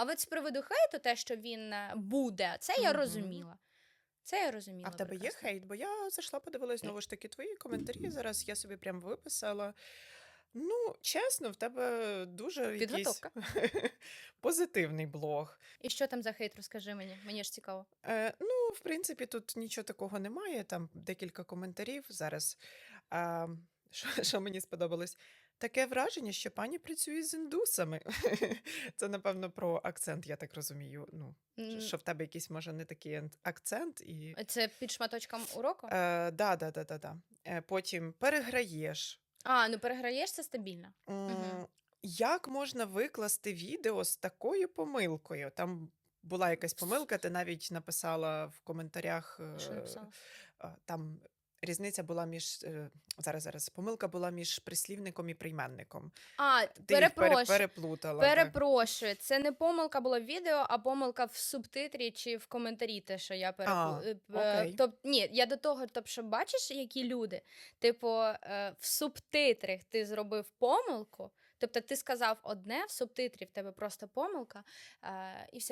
А от з приводу хейту, те, що він е, буде, це я розуміла. Це я розуміла. А в тебе є хейт? Бо я зайшла, подивилась знову ж таки твої коментарі. Зараз я собі прям виписала. Ну, чесно, в тебе дуже якийсь Підготовка. позитивний блог. І що там за хейт, розкажи мені, мені ж цікаво. Е, ну, в принципі, тут нічого такого немає. Там декілька коментарів зараз. А, що, що мені сподобалось? Таке враження, що пані працює з індусами. Це, напевно, про акцент, я так розумію. Ну, М, що в тебе якийсь, може, не такий акцент. І... Це під шматочком уроку? Е, да, да, да, да, да. Е, потім переграєш. А, ну переграєш це стабільно. М, Як можна викласти відео з такою помилкою? Там була якась помилка, ти навіть написала в коментарях. Що е, написала? Там різниця була між е, зараз, зараз помилка була між прислівником і прийменником. А, Ти їх перепрошую. переплутала. так. Перепрошую, це не помилка була в відео, а помилка в субтитрі чи в коментарі, те, що я А, окей. Тобто, ні, я до того, тобто, що бачиш, які люди, типу, е, в субтитрах ти зробив помилку, тобто ти сказав одне, в субтитрі в тебе просто помилка, е, і все.